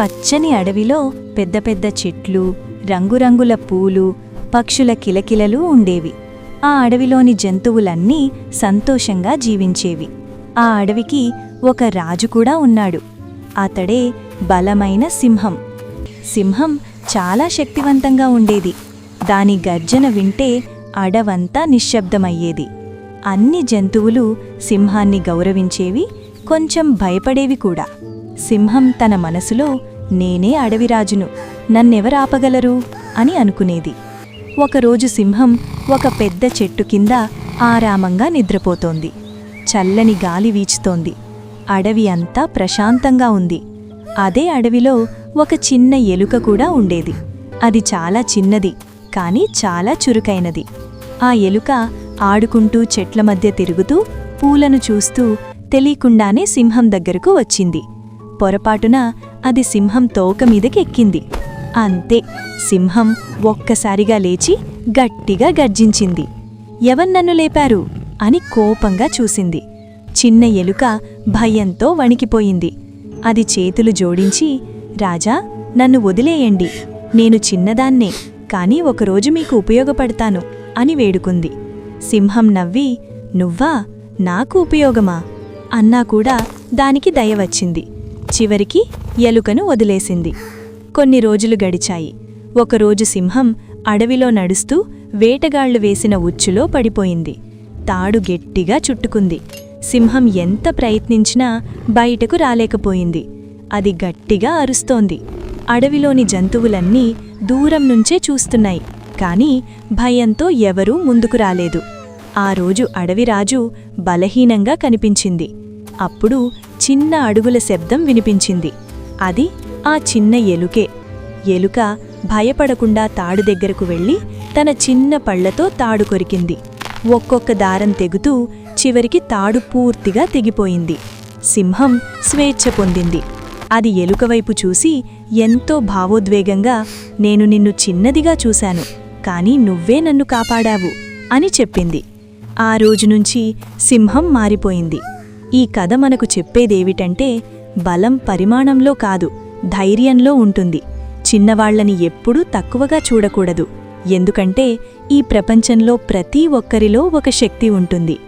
పచ్చని అడవిలో పెద్ద పెద్ద చెట్లు రంగురంగుల పూలు పక్షుల కిలకిలలు ఉండేవి. ఆ అడవిలోని జంతువులన్నీ సంతోషంగా జీవించేవి. ఆ అడవికి ఒక రాజు కూడా ఉన్నాడు. అతడే బలమైన సింహం. సింహం చాలా శక్తివంతంగా ఉండేది. దాని గర్జన వింటే అడవంతా నిశ్శబ్దమయ్యేది. అన్ని జంతువులు సింహాన్ని గౌరవించేవి కొంచెం భయపడేవి కూడా. సింహం తన మనసులో నేనే అడవిరాజును నన్నెవరాపగలరు అని అనుకునేది. ఒకరోజు సింహం ఒక పెద్ద చెట్టు కింద ఆరామంగా నిద్రపోతోంది. చల్లని గాలి వీచుతోంది. అడవి అంతా ప్రశాంతంగా ఉంది. అదే అడవిలో ఒక చిన్న ఎలుక కూడా ఉండేది. అది చాలా చిన్నది కానీ చాలా చురుకైనది. ఆ ఎలుక ఆడుకుంటూ చెట్ల మధ్య తిరుగుతూ పూలను చూస్తూ తెలియకుండానే సింహం దగ్గరకు వచ్చింది. పొరపాటున అది సింహం తోక మీదకి ఎక్కింది. అంతే సింహం ఒక్కసారిగా లేచి గట్టిగా గర్జించింది. ఎవన్నన్ను లేపారు? అని కోపంగా చూసింది. చిన్న ఎలుక భయంతో వణికిపోయింది. అది చేతులు జోడించి రాజా నన్ను వదిలేయండి. నేను చిన్నదాన్నే కాని ఒకరోజు మీకు ఉపయోగపడతాను అని వేడుకుంది. సింహం నవ్వి నువ్వా? నాకు ఉపయోగమా? అన్నా కూడా దానికి దయ వచ్చింది. చివరికి ఎలుకను వదిలేసింది. కొన్ని రోజులు గడిచాయి. ఒకరోజు సింహం అడవిలో నడుస్తూ వేటగాళ్ళు వేసిన ఉచ్చులో పడిపోయింది. తాడు గట్టిగా చుట్టుకుంది. సింహం ఎంత ప్రయత్నించినా బయటకు రాలేకపోయింది. అది గట్టిగా అరుస్తోంది. అడవిలోని జంతువులన్నీ దూరం నుంచే చూస్తున్నాయి. కాని భయంతో ఎవరూ ముందుకు రాలేదు. ఆ రోజు అడవిరాజు బలహీనంగా కనిపించింది. అప్పుడు చిన్న అడుగుల శబ్దం వినిపించింది. అది ఆ చిన్న ఎలుకే. ఎలుక భయపడకుండా తాడు దగ్గరకు వెళ్ళి తన చిన్న పళ్ళతో తాడు కొరికింది. ఒక్కొక్క దారం తెగుతూ చివరికి తాడు పూర్తిగా తెగిపోయింది. సింహం స్వేచ్ఛ పొందింది. అది ఎలుకవైపు చూసి ఎంతో భావోద్వేగంగా నేను నిన్ను చిన్నదిగా చూశాను కాని నువ్వే నన్ను కాపాడావు అని చెప్పింది. ఆ రోజునుంచి సింహం మారిపోయింది. ఈ కథ మనకు చెప్పేదేవిటంటే బలం పరిమాణంలో కాదు ధైర్యంలో ఉంటుంది. చిన్నవాళ్ళని ఎప్పుడూ తక్కువగా చూడకూడదు. ఎందుకంటే ఈ ప్రపంచంలో ప్రతి ఒక్కరిలో ఒక శక్తి ఉంటుంది.